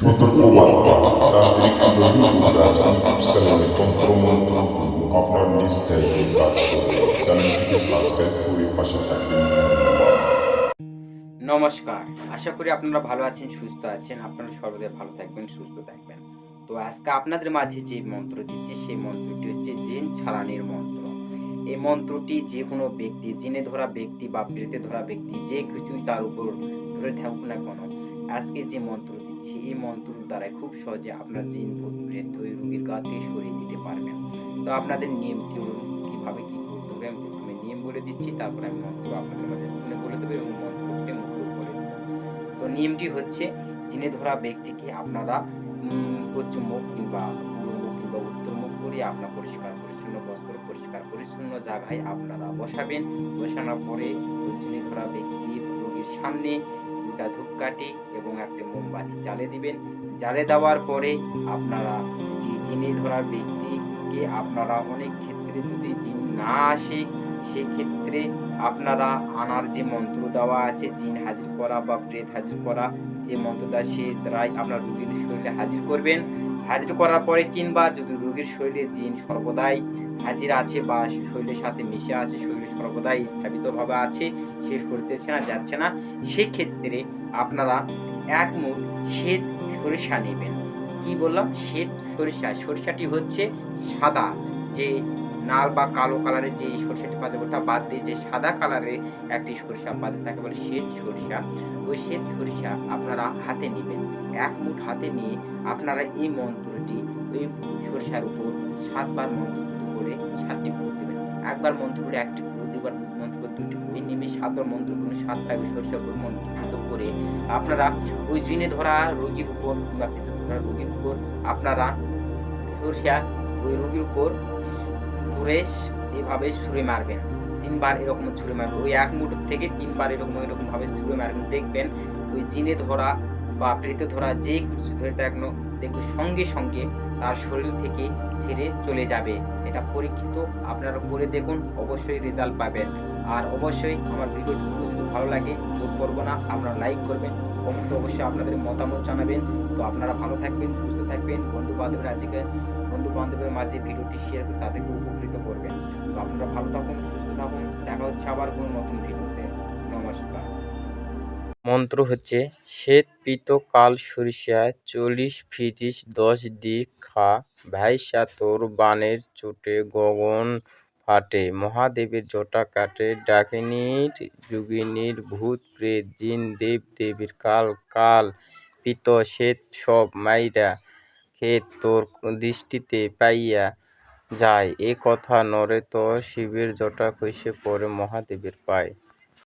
সতর্কবার্তা তান্ত্রিক আপনার নিজ দায়িত্বে নমস্কার। আশা করি আপনারা ভালো আছেন, সুস্থ আছেন। আপনারা সর্বদাই ভালো থাকবেন, সুস্থ থাকবেন। তো আজকে আপনাদের মাঝে যে মন্ত্র দিচ্ছি, সেই মন্ত্রটি হচ্ছে জিন ছাড়ানির মন্ত্র। এই মন্ত্রটি যে কোনো ব্যক্তি, জিনে ধরা ব্যক্তি বা প্রেতে ধরা ব্যক্তি, যে কিছুই তার উপর ধরে থাকুক না কেন, আজকে যে মন্ত্র দিচ্ছি এই মন্ত্র দ্বারা খুব সহজে আপনার জিন ভূত প্রেত ওই রোগীর গা থেকে সরিয়ে দিতে পারবেন তো আপনাদের নিয়মটি হলো কীভাবে কি করতে হবে? আমি প্রথমে নিয়ম বলে দিচ্ছি তারপরে আমি মন্ত্র আপনাদের মাঝে স্ক্রিনে বলে দেবো এবং মন্ত্রটি মুখে বলে দেবো। তো নিয়মটি হচ্ছে জিনে ধরা ব্যক্তিকে আপনারা উম, পশ্চিম কিংবা কিংবা উত্তর করে আপনার পরিষ্কার পরিচ্ছন্ন বস্ত্র পরিষ্কার পরিচ্ছন্ন জায়গায় আপনারা বসাবেন। বসানোর পরে ধরা ব্যক্তির রোগীর সামনে দুটা ধূপকাঠি এবং একটা মোমবাতি জ্বালে দিবেন। জ্বালে দেওয়ার পরে আপনারা যে জিনে ধরা ব্যক্তিকে আপনারা অনেক ক্ষেত্রে যদি জিন না আসে, সেক্ষেত্রে আপনারা আনার যে মন্ত্র দেওয়া আছে, জিন হাজির করা বা প্রেত হাজির করা যে মন্ত্র দেওয়া, সে দ্বারাই আপনার রুগীর শরীরে হাজির করবেন। হাজির করার পরে কিংবা যদি রোগীর শরীরে জিন সর্বদাই হাজির আছে বা শরীরের সাথে মিশে আছে, শরীরে সর্বদাই স্থাপিতভাবে আছে, সে সরতেছে না, যাচ্ছে না, সেক্ষেত্রে আপনারা এক মুঠ শ্বেত সরিষা নেবেন। কি বললাম? শ্বেত সরিষা। সরিষাটি হচ্ছে সাদা। যে নাল বা কালো কালারের যে সরিষাটি পাওয়া যাবে, ওটা বাদ দিয়ে যে সাদা কালারের একটি সরিষা বাদে তাকে বলে শ্বেত সরিষা। ওই শ্বেত সরিষা আপনারা হাতে নেবেন। এক মুঠ হাতে নিয়ে আপনারা এই মন্ত্রটি, ওই সরিষার উপর সাতবার মন্ত্র করে সাতটি ফুল দেবেন। একবার মন্ত্র করে একটি দুবার মন্ত্র করে দুটি এই নেমে সাতবার মন্ত্র করে সাত পাইবে সরিষার উপর মন্ত্র করে আপনারা ওই জিনে ধরা রোগীর উপর কিংবা পেটে ধরা রোগীর উপর আপনারা সরিষা ওই রোগীর উপর ছুঁড়ে এভাবে ছুঁড়ে মারবেন। তিনবার এরকম ছুঁড়ে মারবেন। ওই এক মুঠ থেকে তিনবার এরকম এরকম ভাবে ছুঁড়ে মারবেন। দেখবেন ওই জিনে ধরা বা প্রেতে ধরা যে কিছু ধরে থাকল, দেখবেন সঙ্গে সঙ্গে তার শরীর থেকে ছেড়ে চলে যাবে। এটা পরীক্ষিত, আপনারা করে দেখুন, অবশ্যই রেজাল্ট পাবেন। আর অবশ্যই আমার ভিডিওটি যদি ভালো লাগে বোধ করব না, আপনারা লাইক করবেন কমেন্টে অবশ্যই আপনাদের মতামত জানাবেন। তো আপনারা ভালো থাকবেন, সুস্থ থাকবেন বন্ধু বান্ধবের আজকে বন্ধু বান্ধবের মাঝে ভিডিওটি শেয়ার করে তাদেরকে উপকৃত করবেন। তো আপনারা ভালো থাকুন, সুস্থ থাকুন, দেখা হচ্ছে আবার কোনো নতুন ভিডিওতে নমস্কার। মন্ত্র হচ্ছে, শ্বেত পিত কাল সরিষা, চল্লিশ ফিটিস, দশ দিক খা ভাইসা তোর বানের চোটে গগন ফাটে, মহাদেবের জটা কাটে ডাকিনীর যোগিনীর ভূত প্রেত, জিন দেব দেবীর কাল কাল পিত শ্বেত সব মাইরা ক্ষেত তোর দৃষ্টিতে পাইয়া যায়, এ কথা নরে তো শিবের জটা কইসে পরে মহাদেবের পায়।